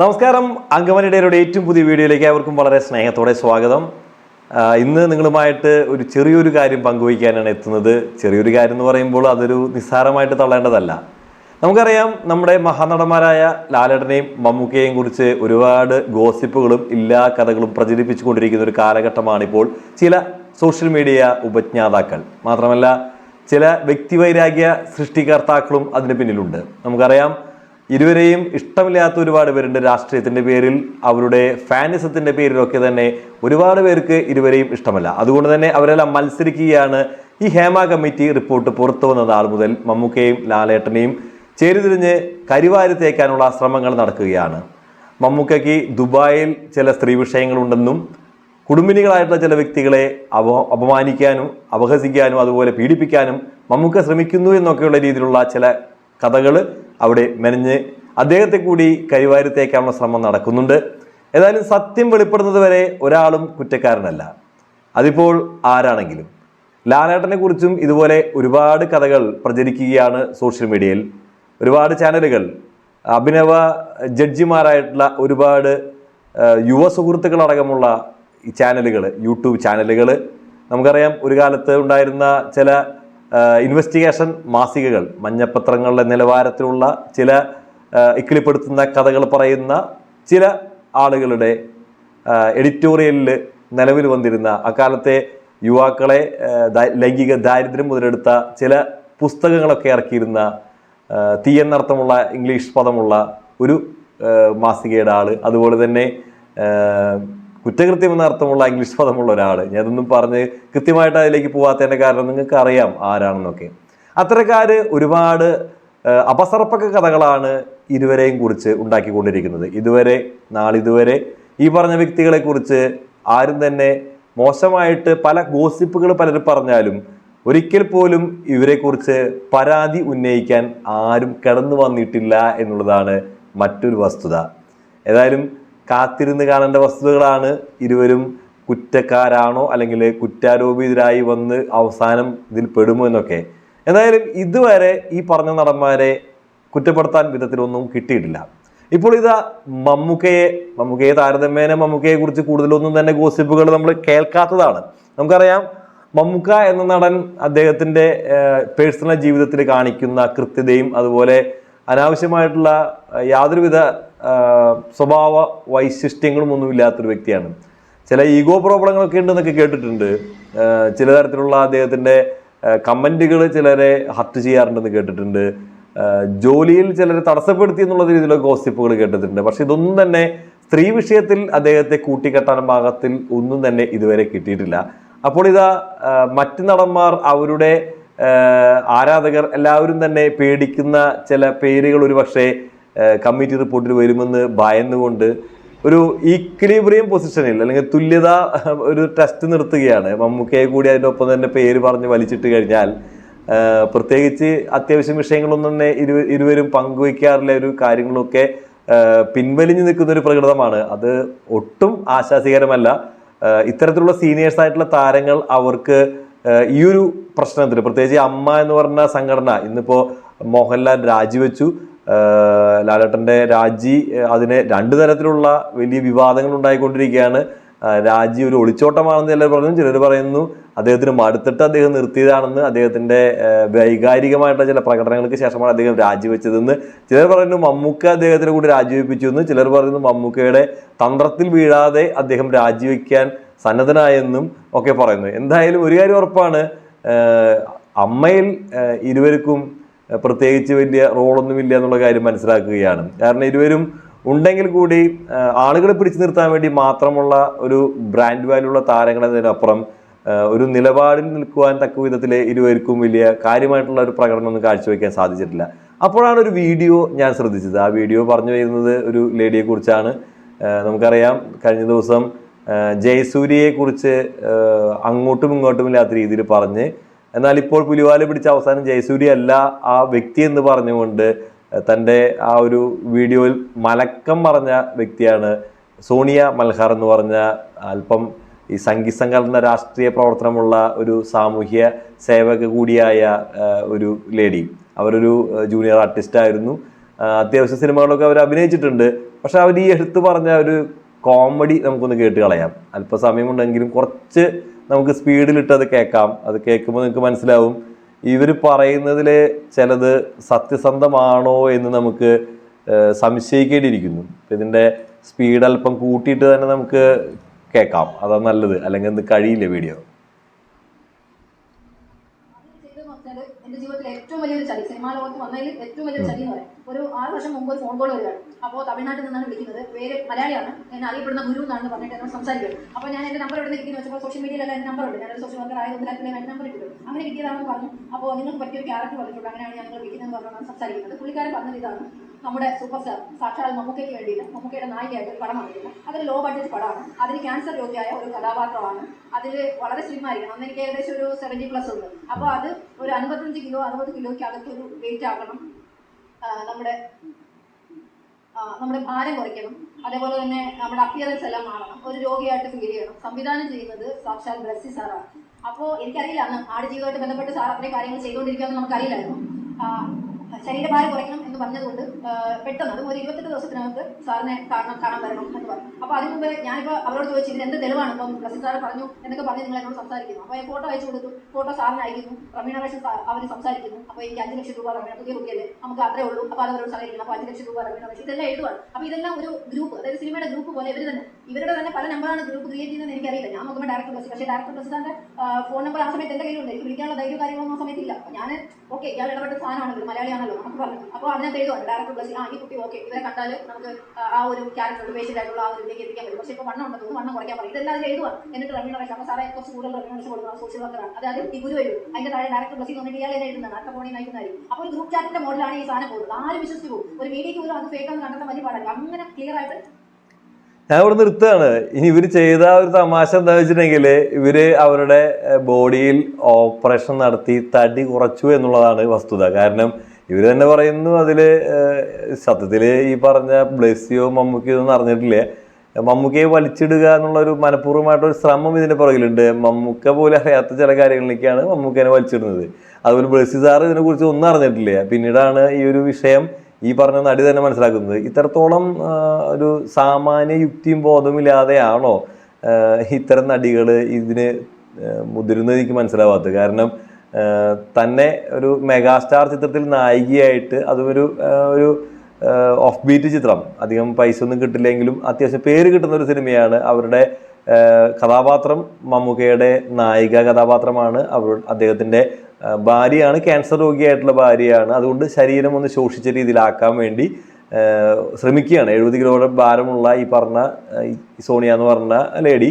നമസ്കാരം. അങ്കമനിടയിലൂടെ ഏറ്റവും പുതിയ വീഡിയോയിലേക്ക് അവർക്കും വളരെ സ്നേഹത്തോടെ സ്വാഗതം. ഇന്ന് നിങ്ങളുമായിട്ട് ഒരു ചെറിയൊരു കാര്യം പങ്കുവയ്ക്കാനാണ് എത്തുന്നത്. ചെറിയൊരു കാര്യം എന്ന് പറയുമ്പോൾ അതൊരു നിസ്സാരമായിട്ട് തള്ളേണ്ടതല്ല. നമുക്കറിയാം നമ്മുടെ മഹാനടന്മാരായ ലാലേട്ടനെയും മമ്മൂക്കയെയും കുറിച്ച് ഒരുപാട് ഗോസിപ്പുകളും എല്ലാ കഥകളും പ്രചരിപ്പിച്ചുകൊണ്ടിരിക്കുന്ന ഒരു കാലഘട്ടമാണിപ്പോൾ ചില സോഷ്യൽ മീഡിയ ഉപജ്ഞാതാക്കൾ. മാത്രമല്ല ചില വ്യക്തിവൈരാഗ്യ സൃഷ്ടികർത്താക്കളും അതിന് പിന്നിലുണ്ട്. നമുക്കറിയാം ഇരുവരെയും ഇഷ്ടമില്ലാത്ത ഒരുപാട് പേരുണ്ട് രാഷ്ട്രീയത്തിന്റെ പേരിൽ. അവരുടെ ഫാനിസത്തിന്റെ പേരിലൊക്കെ തന്നെ ഒരുപാട് പേർക്ക് ഇരുവരെയും ഇഷ്ടമല്ല. അതുകൊണ്ട് തന്നെ അവരെല്ലാം മത്സരിക്കുകയാണ്. ഈ ഹേമ കമ്മിറ്റി റിപ്പോർട്ട് പുറത്തു വന്ന നാൾ മുതൽ മമ്മൂക്കയും ലാലേട്ടനെയും ചേരിതിരിഞ്ഞ് കരിവാരി തേക്കാനുള്ള ശ്രമങ്ങൾ നടക്കുകയാണ്. മമ്മൂക്കയ്ക്ക് ദുബായിൽ ചില സ്ത്രീ വിഷയങ്ങളുണ്ടെന്നും കുടുംബിനികളായിട്ടുള്ള ചില വ്യക്തികളെ അപ അപമാനിക്കാനും അപഹസിക്കാനും അതുപോലെ പീഡിപ്പിക്കാനും മമ്മൂക്ക ശ്രമിക്കുന്നു എന്നൊക്കെയുള്ള രീതിയിലുള്ള ചില കഥകൾ അവിടെ മെനഞ്ഞ് അദ്ദേഹത്തെ കൂടി കരിവാരത്തേക്കാനുള്ള ശ്രമം നടക്കുന്നുണ്ട്. ഏതായാലും സത്യം വെളിപ്പെടുന്നത് വരെ ഒരാളും കുറ്റക്കാരനല്ല. അതിപ്പോൾ ആരാണെങ്കിലും. ലാലേട്ടനെ കുറിച്ചും ഇതുപോലെ ഒരുപാട് കഥകൾ പ്രചരിക്കുകയാണ് സോഷ്യൽ മീഡിയയിൽ. ഒരുപാട് ചാനലുകൾ അഭിനവ ജഡ്ജിമാരായിട്ടുള്ള ഒരുപാട് യുവ സുഹൃത്തുക്കളടക്കമുള്ള ചാനലുകൾ യൂട്യൂബ് ചാനലുകൾ. നമുക്കറിയാം ഒരു കാലത്ത് ഉണ്ടായിരുന്ന ചില ഇൻവെസ്റ്റിഗേഷൻ മാസികകൾ മഞ്ഞപ്പത്രങ്ങളുടെ നിലവാരത്തിലുള്ള ചില ഇക്കിളിപ്പെടുത്തുന്ന കഥകൾ പറയുന്ന ചില ആളുകളുടെ എഡിറ്റോറിയലിൽ നിലവിൽ വന്നിരുന്ന അക്കാലത്തെ യുവാക്കളെ ലൈംഗിക ദാരിദ്ര്യം മുതലെടുത്ത ചില പുസ്തകങ്ങളൊക്കെ ഇറക്കിയിരുന്ന തീയെന്നർത്ഥമുള്ള ഇംഗ്ലീഷ് പദമുള്ള ഒരു മാസികയുടെ ആൾ. അതുപോലെ തന്നെ കുറ്റകൃത്യം എന്ന അർത്ഥമുള്ള ഇംഗ്ലീഷ് പദമുള്ള ഒരാൾ ഞാനതൊന്നും പറഞ്ഞ് കൃത്യമായിട്ട് അതിലേക്ക് പോകാത്തതിന്റെ കാരണം നിങ്ങൾക്ക് അറിയാം ആരാണെന്നൊക്കെ. അത്തരക്കാർ ഒരുപാട് അപസർപ്പക കഥകളാണ് ഇരുവരെയും കുറിച്ച് ഉണ്ടാക്കിക്കൊണ്ടിരിക്കുന്നത്. ഇതുവരെ നാളിതുവരെ ഈ പറഞ്ഞ വ്യക്തികളെ കുറിച്ച് ആരും തന്നെ മോശമായിട്ട് പല ഗോസിപ്പുകൾ പലരും പറഞ്ഞാലും ഒരിക്കൽ പോലും ഇവരെക്കുറിച്ച് പരാതി ഉന്നയിക്കാൻ ആരും കടന്നു വന്നിട്ടില്ല എന്നുള്ളതാണ് മറ്റൊരു വസ്തുത. ഏതായാലും കാത്തിരുന്ന് കാണേണ്ട വസ്തുതകളാണ് ഇരുവരും കുറ്റക്കാരാണോ അല്ലെങ്കിൽ കുറ്റാരോപിതരായി വന്ന് അവസാനം ഇതിൽ പെടുമോ എന്നൊക്കെ. എന്തായാലും ഇതുവരെ ഈ പറഞ്ഞ നടന്മാരെ കുറ്റപ്പെടുത്താൻ വിധത്തിലൊന്നും കിട്ടിയിട്ടില്ല. ഇപ്പോൾ ഇതാ മമ്മൂക്കയെ മമ്മൂക്കയെ താരതമ്യേന മമ്മൂക്കയെ കുറിച്ച് കൂടുതലൊന്നും തന്നെ ഗോസിപ്പുകൾ നമ്മൾ കേൾക്കാത്തതാണ്. നമുക്കറിയാം മമ്മൂക്ക എന്ന നടൻ അദ്ദേഹത്തിന്റെ പേഴ്സണൽ ജീവിതത്തിൽ കാണിക്കുന്ന കൃത്യതയും അതുപോലെ അനാവശ്യമായിട്ടുള്ള യാതൊരുവിധ സ്വഭാവ വൈശിഷ്ട്യങ്ങളും ഒന്നും ഇല്ലാത്തൊരു വ്യക്തിയാണ്. ചില ഈഗോ പ്രോബ്ലങ്ങളൊക്കെ ഉണ്ടെന്നൊക്കെ കേട്ടിട്ടുണ്ട്. ചില തരത്തിലുള്ള അദ്ദേഹത്തിന്റെ കമന്റുകൾ ചിലരെ ഹർട്ട് ചെയ്യാറുണ്ടെന്ന് കേട്ടിട്ടുണ്ട്. ജോലിയിൽ ചിലരെ തടസ്സപ്പെടുത്തി എന്നുള്ള രീതിയിലുള്ള ഗോസിപ്പുകൾ കേട്ടിട്ടുണ്ട്. പക്ഷേ ഇതൊന്നും തന്നെ സ്ത്രീ വിഷയത്തിൽ അദ്ദേഹത്തെ കൂട്ടിക്കെട്ടാൻ ഭാഗത്തിൽ ഒന്നും തന്നെ ഇതുവരെ കിട്ടിയിട്ടില്ല. അപ്പോൾ ഇതാ മറ്റു നടന്മാർ അവരുടെ ആരാധകർ എല്ലാവരും തന്നെ പേടിക്കുന്ന ചില പേരുകൾ ഒരു പക്ഷേ കമ്മിറ്റി റിപ്പോർട്ടിൽ വരുമെന്ന് ഭയന്നുകൊണ്ട് ഒരു ഈക്വലിബ്രിയം പൊസിഷനിൽ അല്ലെങ്കിൽ തുല്യത ഒരു ടെസ്റ്റ് നിർത്തുകയാണ്. മമ്മൂക്കയെ കൂടി അതിന്റെ ഒപ്പം തന്നെ പേര് പറഞ്ഞ് വലിച്ചിട്ട് കഴിഞ്ഞാൽ പ്രത്യേകിച്ച് അത്യാവശ്യം വിഷയങ്ങളൊന്നും തന്നെ ഇരു ഇരുവരും പങ്കുവയ്ക്കാറില്ല. ഒരു കാര്യങ്ങളൊക്കെ പിൻവലിഞ്ഞു നിൽക്കുന്ന ഒരു പ്രകൃതമാണ്. അത് ഒട്ടും ആശാസികരമല്ല ഇത്തരത്തിലുള്ള സീനിയേഴ്സ് ആയിട്ടുള്ള താരങ്ങൾ അവർക്ക് ഈ ഒരു പ്രശ്നത്തിൽ പ്രത്യേകിച്ച് അമ്മ എന്ന് പറഞ്ഞ സംഘടന ഇന്നിപ്പോ മോഹൻലാൽ രാജിവെച്ചു. ലാലേട്ടന്റെ രാജി അതിനെ രണ്ടു തരത്തിലുള്ള വലിയ വിവാദങ്ങൾ ഉണ്ടായിക്കൊണ്ടിരിക്കുകയാണ്. രാജി ഒരു ഒളിച്ചോട്ടമാണെന്ന് ചിലർ പറയുന്നു ചിലർ പറയുന്നു അദ്ദേഹത്തിന് മടുത്തിട്ട് അദ്ദേഹം നിർത്തിയതാണെന്ന് അദ്ദേഹത്തിന്റെ വൈകാരികമായിട്ടുള്ള ചില പ്രകടനങ്ങൾക്ക് ശേഷമാണ് അദ്ദേഹം രാജിവെച്ചതെന്ന് ചിലർ പറയുന്നു മമ്മൂക്ക അദ്ദേഹത്തിന് കൂടി രാജിവെപ്പിച്ചു എന്ന്. ചിലർ പറയുന്നു മമ്മൂക്കയുടെ തന്ത്രത്തിൽ വീഴാതെ അദ്ദേഹം രാജിവെക്കാൻ സന്നദ്ധനായെന്നും ഒക്കെ പറയുന്നു. എന്തായാലും ഒരു കാര്യം ഉറപ്പാണ് അമ്മയിൽ ഇരുവർക്കും പ്രത്യേകിച്ച് വലിയ റോളൊന്നുമില്ല എന്നുള്ള കാര്യം മനസ്സിലാക്കുകയാണ്. കാരണം ഇരുവരും ഉണ്ടെങ്കിൽ കൂടി ആളുകളെ പിടിച്ചു നിർത്താൻ വേണ്ടി മാത്രമുള്ള ഒരു ബ്രാൻഡ് വാല്യൂ ഉള്ള ആ, ഒരു നിലപാടിൽ നിൽക്കുവാൻ തക്ക വിധത്തിൽ ഇരുവർക്കും വലിയ കാര്യമായിട്ടുള്ള ഒരു പ്രകടനമൊന്നും കാഴ്ചവെക്കാൻ സാധിച്ചിട്ടില്ല. അപ്പോഴാണ് ഒരു വീഡിയോ ഞാൻ ശ്രദ്ധിച്ചത്. ആ വീഡിയോ പറഞ്ഞു വരുന്നത് ഒരു ലേഡിയെ കുറിച്ചാണ് നമുക്കറിയാം കഴിഞ്ഞ ദിവസം ജയസൂര്യയെക്കുറിച്ച് ജയസൂര്യയെ കുറിച്ച് അങ്ങോട്ടും ഇങ്ങോട്ടും ഇല്ലാത്ത രീതിയിൽ പറഞ്ഞ് എന്നാൽ ഇപ്പോൾ പുലിവാല പിടിച്ച അവസാനം ജയസൂര്യ അല്ല ആ വ്യക്തി എന്ന് പറഞ്ഞുകൊണ്ട് തന്റെ ആ ഒരു വീഡിയോയിൽ മലക്കം പറഞ്ഞ വ്യക്തിയാണ് സോണിയ മൽഹാർ എന്ന് പറഞ്ഞ അല്പം ഈ സംഗീത സംഘടന രാഷ്ട്രീയ പ്രവർത്തനമുള്ള ഒരു സാമൂഹ്യ സേവക കൂടിയായ ഒരു ലേഡി. അവരൊരു ജൂനിയർ ആർട്ടിസ്റ്റ് ആയിരുന്നു. അത്യാവശ്യ സിനിമകളൊക്കെ അവർ അഭിനയിച്ചിട്ടുണ്ട്. പക്ഷെ അവർ ഈ എടുത്തു പറഞ്ഞ ഒരു കോമഡി നമുക്കൊന്ന് കേട്ട് കളയാം. അല്പസമയമുണ്ടെങ്കിലും കുറച്ച് നമുക്ക് സ്പീഡിലിട്ട് അത് കേൾക്കാം. അത് കേൾക്കുമ്പോൾ നിങ്ങൾക്ക് മനസ്സിലാവും. ഇവർ പറയുന്നതിൽ ചിലത് സത്യസന്ധമാണോ എന്ന് നമുക്ക് സംശയിക്കേണ്ടിയിരിക്കുന്നു. ഇതിന്റെ സ്പീഡ് അല്പം കൂട്ടിയിട്ട് തന്നെ നമുക്ക് കേൾക്കാം. അതാ നല്ലത്. അല്ലെങ്കിൽ അത് കഴിയില്ല വീഡിയോ എന്റെ ഏറ്റവും വലിയൊരു ലോകത്ത് ഏറ്റവും ഒരു ആറ് വർഷം മുമ്പ് ഒരു ഫോൺ കോൾ വരികയാണ്. അപ്പോൾ തമിഴ്നാട്ടിൽ നിന്നാണ് വിളിക്കുന്നത്. പേര് മലയാളിയാണ്. എന്നെ അറിയപ്പെടുന്ന ഗുരു എന്നാണ് പറഞ്ഞിട്ട് എന്നോട് സംസാരിക്കുന്നത് അപ്പോൾ ഞാൻ എന്റെ നമ്പർ എവിടെ നിൽക്കുന്നു വെച്ചപ്പോൾ സോഷ്യൽ മീഡിയയിലല്ല നമ്പർ ഉണ്ട്. ഞാനൊരു സോഷ്യൽ വർക്കർ ആയത് എന്റെ നമ്പർ ഇട്ടു അങ്ങനെ കിട്ടിയതാണെന്ന് പറഞ്ഞു. അപ്പോൾ നിങ്ങൾക്ക് പറ്റിയൊരു ക്യാരക്ടർ പറഞ്ഞിട്ടുണ്ട് അങ്ങനെയാണ് ഞങ്ങൾ വിളിക്കുന്നത് പറഞ്ഞാണ് സംസാരിക്കുന്നത്. പുള്ളിക്കാരൻ പറഞ്ഞത് ഇതാണ്. നമ്മുടെ സൂപ്പർ സ്റ്റാർ സാക്ഷാൽ മമ്മൂക്കയ്ക്ക് വേണ്ടിയിട്ട് മമ്മൂക്കയുടെ നായികയായിട്ട് ഒരു പടം വന്നിരുന്നു അതൊരു ലോ ബഡ്ജറ്റ് പടമാണ്. അതിന് ക്യാൻസർ രോഗിയായ ഒരു കഥാപാത്രമാണ്. അതിൽ വളരെ സ്ലിം ആയിരിക്കണം. അന്ന് എനിക്ക് ഏകദേശം ഒരു സെവന്റി പ്ലസ് ഉണ്ട്. അപ്പോൾ അത് ഒരു അൻപത്തഞ്ച് കിലോ അറുപത് കിലോയ്ക്ക് ഒരു വെയിറ്റ് ആക്കണം നമ്മുടെ നമ്മുടെ ഭാരം കുറയ്ക്കണം. അതേപോലെ തന്നെ നമ്മുടെ അപ്പിയറൻസ് എല്ലാം മാറണം. ഒരു രോഗിയായിട്ട് ഫീൽ ചെയ്യണം. സംവിധാനം ചെയ്യുന്നത് സാക്ഷാൽ ബ്ലസ്സി സാറാണ് അപ്പോൾ എനിക്കറിയില്ല അന്ന് ആടുജീവിതമായിട്ട് ബന്ധപ്പെട്ട് സാർ അത്രയും കാര്യങ്ങൾ ചെയ്തുകൊണ്ടിരിക്കുകയെന്ന് നമുക്കറിയില്ലായിരുന്നു. ശരീരഭാരം കുറയ്ക്കണം എന്ന് പറഞ്ഞതുകൊണ്ട് പെട്ടെന്ന് അതും ഒരു ഇരുപത്തെട്ട് ദിവസത്തിനകത്ത് സാറിനെ കാണാൻ കാണാൻ വരണം എന്ന് പറഞ്ഞു. അപ്പോൾ അതിന് മുമ്പ് ഞാനിപ്പോൾ അവരോട് ചോദിച്ചു ഇതിന് എന്ത് തെളിവാണ്? ഇപ്പം ബ്ലസ്സി സാറ് പറഞ്ഞു എന്നൊക്കെ പറഞ്ഞ് നിങ്ങൾ എന്നോട് സംസാരിക്കുന്നു. അപ്പോൾ ഞാൻ ഫോട്ടോ അയച്ചു കൊടുത്തു. ഫോട്ടോ സാറിന് അയക്കുന്നു. റമീണറേഷൻ അവർ സംസാരിക്കുന്നു. അപ്പോൾ എനിക്ക് അഞ്ച് ലക്ഷം രൂപ റമീണ പുതിയ കുട്ടിയല്ലേ? നമുക്ക് അത്രേ ഉള്ളൂ. അപ്പോൾ അത് അവരോട് സഹായിക്കണം അപ്പോൾ അഞ്ച് ലക്ഷം രൂപ റമീണറേഷൻ ഇതെല്ലാം എഴുതുവാണ്. അപ്പോൾ ഇതെല്ലാം ഒരു ഗ്രൂപ്പ് അതായത് സിനിമയുടെ ഗ്രൂപ്പ് പോലെ ഇവർ തന്നെ ഇവരുടെ തന്നെ പല നമ്പറാണ് ഗ്രൂപ്പ് ക്രിയേറ്റ് ചെയ്യുന്നത് എനിക്കറിയില്ല. ഞാൻ നോക്കുമ്പോൾ ഡയറക്ടർ പ്രസിഡന്റ് പക്ഷേ ഡയറക്ടർ പ്രസിഡന്റ് ഫോൺ നമ്പർ ആ സമയത്ത് എന്റെ കയ്യിലുണ്ട്. എനിക്ക് വിളിക്കാനുള്ള ധൈര്യം കാര്യങ്ങളൊന്നും ആ സമയത്തില്ല ഞാൻ ഓക്കെ ഇയാൾ ഇടപെട്ട സാധനമാണല്ലോ മലയാളിയാണല്ലോ നമുക്ക് പറഞ്ഞു. അപ്പോൾ അതിനകത്ത് എഴുതുവാണ് ഡയറക്ടർ പ്ലസ് ആ ഈ കുട്ടി ഓക്കെ ഇവരെ കണ്ടാൽ നമുക്ക് ആ- ഒരു ക്യാരക്ടർ ബേസ്ഡ് ആയിട്ടുള്ള ആ ഒരു ഇതിലേക്ക് എത്തിക്കാൻ പറ്റും. പക്ഷേ ഇപ്പോൾ വണ്ണം ഉണ്ടെന്ന് വണ്ണം കുറയ്ക്കാൻ പറയും. ഇതെല്ലാം അതിൽ എഴുതുവാണ് എന്നിട്ട് റമീണറേഷൻ അപ്പോൾ സാറേ കുറച്ച് കൂടുതൽ റമീണറേഷൻ കൊടുക്കണം സോഷ്യൽ വർക്കറാണ് അതായത് ഈ ഗുരു എഴുതും. അതിന്റെ താഴെ ഡയറക്ടർ പ്ലസ് തോന്നിയിട്ട് ഇയാൾ എഴുതുന്നതാണ്. അടുത്ത പോണി നയിക്കുന്നതായിരിക്കും അപ്പോൾ ഗ്രൂപ്പ് ചാറ്റിന്റെ മോഡലാണ് ഈ സാധനം പോകുന്നത്. ആരും വിശ്വസിച്ചു പോകും ഒരു മീഡിയയ്ക്ക് പോലും അത് ഫേക്കാന്ന് കണ്ടെത്താൻ വലിയ പാടില്ല അങ്ങനെ ക്ലിയർ ആയിട്ട് ഞാൻ ഇവിടെ നിർത്തുകയാണ്. ഇനി ഇവർ ചെയ്ത ഒരു തമാശ എന്താ വെച്ചിട്ടുണ്ടെങ്കിൽ ഇവർ അവരുടെ ബോഡിയിൽ ഓപ്പറേഷൻ നടത്തി തടി കുറച്ചു എന്നുള്ളതാണ് വസ്തുത. കാരണം ഇവർ തന്നെ പറയുന്നു അതിൽ സത്യത്തിൽ ഈ പറഞ്ഞ ബ്ലെസ്സിയോ മമ്മൂക്കിയോ ഒന്നും അറിഞ്ഞിട്ടില്ല? മമ്മൂക്കയെ വലിച്ചിടുക എന്നുള്ള ഒരു മനഃപൂർവമായിട്ടൊരു ശ്രമം ഇതിന്റെ പുറകിലുണ്ട്. മമ്മൂക്ക പോലെ അറിയാത്ത ചില കാര്യങ്ങളിലേക്കാണ് മമ്മൂക്കനെ വലിച്ചിടുന്നത്. അതുപോലെ ബ്ലെസ്സി സാർ ഇതിനെക്കുറിച്ച് ഒന്നും അറിഞ്ഞിട്ടില്ല? പിന്നീടാണ് ഈ ഒരു വിഷയം ഈ പറഞ്ഞ നടി തന്നെ മനസ്സിലാക്കുന്നത്. ഇത്രത്തോളം ഒരു സാമാന്യ യുക്തിയും ബോധമില്ലാതെയാണോ ഇത്തരം നടികൾ ഇതിന് മുതിരുന്നത് എനിക്ക് മനസ്സിലാവാത്തത്. കാരണം തന്നെ ഒരു മെഗാസ്റ്റാർ ചിത്രത്തിൽ നായികയായിട്ട് അതും ഒരു ഒരു ഓഫ് ബീറ്റ് ചിത്രം. അധികം പൈസ ഒന്നും കിട്ടില്ലെങ്കിലും അത്യാവശ്യം പേര് കിട്ടുന്ന ഒരു സിനിമയാണ് അവരുടെ കഥാപാത്രം മമ്മൂക്കയുടെ നായിക കഥാപാത്രമാണ്. അവർ അദ്ദേഹത്തിന്റെ ഭാര്യയാണ് ക്യാൻസർ രോഗിയായിട്ടുള്ള ഭാര്യയാണ്. അതുകൊണ്ട് ശരീരം ഒന്ന് ശോഷിച്ച രീതിയിലാക്കാൻ വേണ്ടി ശ്രമിക്കുകയാണ്. എഴുപത് കിലോയുടെ ഭാരമുള്ള ഈ പറഞ്ഞ സോണിയ എന്ന് പറഞ്ഞ ലേഡി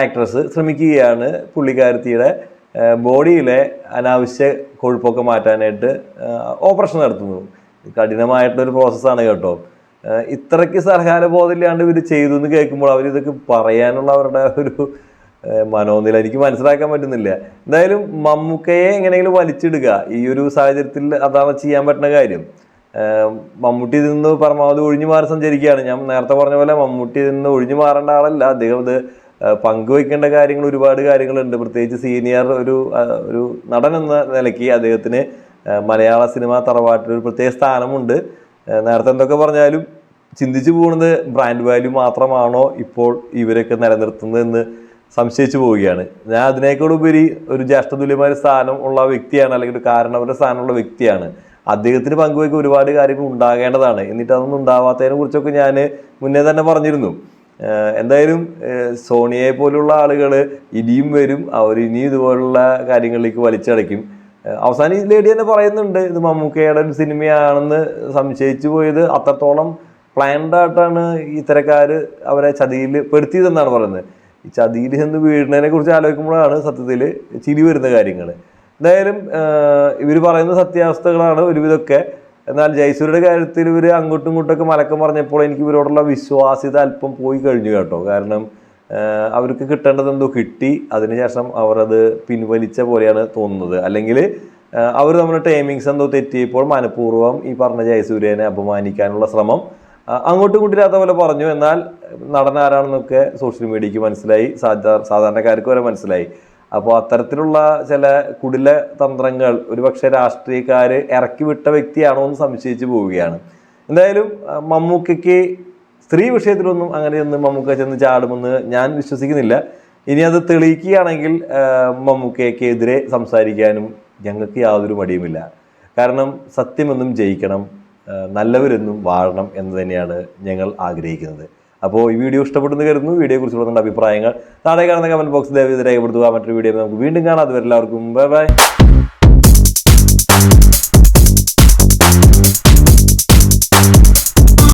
ആക്ട്രസ് ശ്രമിക്കുകയാണ്. പുള്ളിക്കാരത്തിയുടെ ബോഡിയിലെ അനാവശ്യ കൊഴുപ്പൊക്കെ മാറ്റാനായിട്ട് ഓപ്പറേഷൻ നടത്തുന്നു. കഠിനമായിട്ടുള്ളൊരു പ്രോസസ്സാണ് കേട്ടോ. ഇത്രയ്ക്ക് സർക്കാര ബോധമില്ലാണ്ട് ഇവർ ചെയ്തു എന്ന് കേൾക്കുമ്പോൾ അവർ ഇതൊക്കെ പറയാനുള്ള അവരുടെ ഒരു മനോനില എനിക്ക് മനസ്സിലാക്കാൻ പറ്റുന്നില്ല. എന്തായാലും മമ്മൂക്കയെ എങ്ങനെയെങ്കിലും വലിച്ചിടുക. ഈ ഒരു സാഹചര്യത്തിൽ അതാണ് ചെയ്യാൻ പറ്റുന്ന കാര്യം. മമ്മൂട്ടി ഇതിൽ നിന്ന് പരമാവധി ഒഴിഞ്ഞു മാറി സഞ്ചരിക്കുകയാണ്. ഞാൻ നേരത്തെ പറഞ്ഞ പോലെ മമ്മൂട്ടി ഇതിൽ നിന്ന് ഒഴിഞ്ഞു മാറേണ്ട ആളല്ല. അദ്ദേഹം ഇത് പങ്കുവയ്ക്കേണ്ട കാര്യങ്ങൾ ഒരുപാട് കാര്യങ്ങളുണ്ട്. പ്രത്യേകിച്ച് സീനിയർ ഒരു ഒരു നടൻ എന്ന നിലയ്ക്ക് അദ്ദേഹത്തിന് മലയാള സിനിമ തറവാട്ടിൽ ഒരു പ്രത്യേക സ്ഥാനമുണ്ട്. നേരത്തെ എന്തൊക്കെ പറഞ്ഞാലും ചിന്തിച്ചു പോകുന്നത് ബ്രാൻഡ് വാല്യൂ മാത്രമാണോ ഇപ്പോൾ ഇവരൊക്കെ നിലനിർത്തുന്നതെന്ന് സംശയിച്ചു പോവുകയാണ്. ഞാൻ അതിനേക്കാളുപരി ഒരു ജ്യേഷ്ഠതുല്യമായ ഒരു സ്ഥാനം ഉള്ള വ്യക്തിയാണ് അല്ലെങ്കിൽ ഒരു കാരണവരുടെ സ്ഥാനമുള്ള വ്യക്തിയാണ്. അദ്ദേഹത്തിന് പങ്കുവയ്ക്ക് ഒരുപാട് കാര്യങ്ങൾ ഉണ്ടാകേണ്ടതാണ്. എന്നിട്ട് അതൊന്നും ഉണ്ടാവാത്തതിനെ കുറിച്ചൊക്കെ ഞാൻ മുന്നേ തന്നെ പറഞ്ഞിരുന്നു. എന്തായാലും സോണിയെ സോണിയയെ പോലുള്ള ആളുകൾ ഇനിയും വരും. അവർ ഇനിയും ഇതുപോലുള്ള കാര്യങ്ങളിലേക്ക് വലിച്ചടയ്ക്കും. അവസാനം ഈ ലേഡി തന്നെ പറയുന്നുണ്ട് ഇത് മമ്മൂക്കയുടെ ഒരു സിനിമയാണെന്ന് സംശയിച്ചു പോയത്. അത്രത്തോളം പ്ലാൻഡ് ആയിട്ടാണ് ഇത്തരക്കാർ അവരെ ചതിയിൽ പെടുത്തിയതെന്നാണ് പറയുന്നത്. ഈ ചതിയിൽ നിന്ന് വീഴുന്നതിനെ കുറിച്ച് ആലോചിക്കുമ്പോഴാണ് സത്യത്തിൽ ചിരി വരുന്ന കാര്യങ്ങൾ എന്തായാലും ഇവർ പറയുന്ന സത്യാവസ്ഥകളാണ് ഒരുവിധമൊക്കെ. എന്നാൽ ജയസൂര്യയുടെ കാര്യത്തിൽ ഇവർ അങ്ങോട്ടും ഇങ്ങോട്ടൊക്കെ മലക്കം പറഞ്ഞപ്പോൾ എനിക്ക് ഇവരോടുള്ള വിശ്വാസ്യത അല്പം പോയി കഴിഞ്ഞു കേട്ടോ. കാരണം അവർക്ക് കിട്ടേണ്ടത് എന്തോ കിട്ടി. അതിനുശേഷം അവർ അത് പിൻവലിച്ച പോലെയാണ് തോന്നുന്നത്. അല്ലെങ്കിൽ അവർ നമ്മുടെ ടൈമിങ്സ് എന്തോ തെറ്റിയപ്പോൾ മനഃപൂർവം ഈ പറഞ്ഞ ജയസൂര്യനെ അപമാനിക്കാനുള്ള ശ്രമം അങ്ങോട്ടും ഇങ്ങോട്ടില്ലാത്ത പോലെ പറഞ്ഞു. എന്നാൽ നടൻ ആരാണെന്നൊക്കെ സോഷ്യൽ മീഡിയക്ക് മനസ്സിലായി. സാധാ- സാധാരണക്കാർക്ക് വരെ മനസ്സിലായി. അപ്പോൾ അത്തരത്തിലുള്ള ചില കുടില തന്ത്രങ്ങൾ ഒരുപക്ഷെ രാഷ്ട്രീയക്കാർ ഇറക്കി വിട്ട വ്യക്തിയാണോ എന്ന് സംശയിച്ചു പോവുകയാണ്. എന്തായാലും മമ്മൂക്കയ്ക്ക് സ്ത്രീ വിഷയത്തിലൊന്നും അങ്ങനെയൊന്നും മമ്മൂക്ക ചെന്ന് ചാടുമെന്ന് ഞാൻ വിശ്വസിക്കുന്നില്ല. ഇനി അത് തെളിയിക്കുകയാണെങ്കിൽ മമ്മൂക്കയ്ക്കെതിരെ സംസാരിക്കാനും ഞങ്ങൾക്ക് യാതൊരു മടിയുമില്ല. കാരണം സത്യമെന്നും ജയിക്കണം നല്ലവരെന്നും വാഴണം എന്ന് തന്നെയാണ് ഞങ്ങൾ ആഗ്രഹിക്കുന്നത്. അപ്പോൾ ഈ വീഡിയോ ഇഷ്ടപ്പെടുന്നു കരുതുന്നു. വീഡിയോ കുറിച്ചുള്ള നിങ്ങളുടെ അഭിപ്രായങ്ങൾ താഴെ കാണുന്ന കമന്റ് ബോക്സ് ദയവ് രേഖപ്പെടുത്തുക. മറ്റൊരു വീഡിയോ നമുക്ക് വീണ്ടും കാണാം. അതുവരെ എല്ലാവർക്കും ബൈ ബൈ.